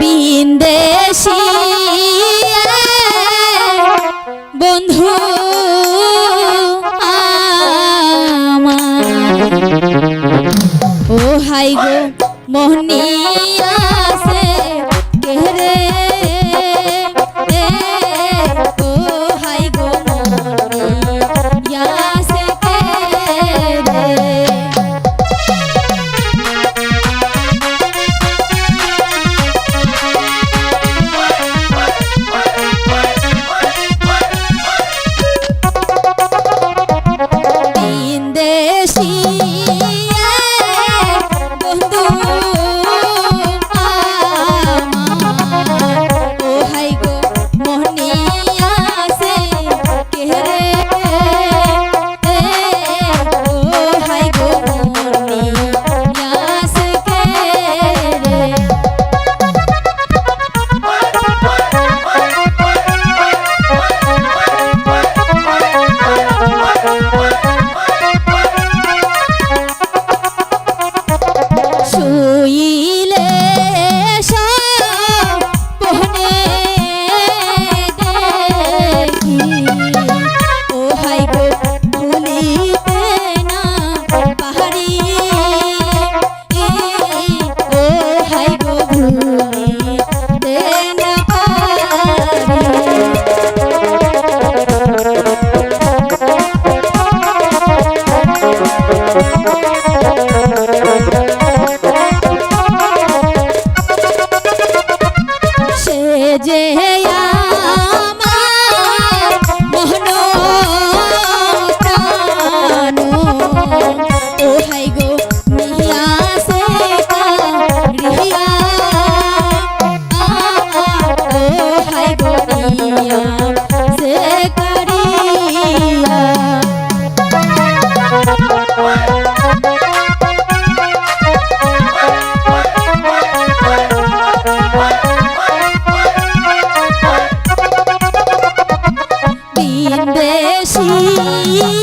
বিন্দেশি বন্ধু ও হাই গো মোহনী। যে বিন্দেশি বন্ধু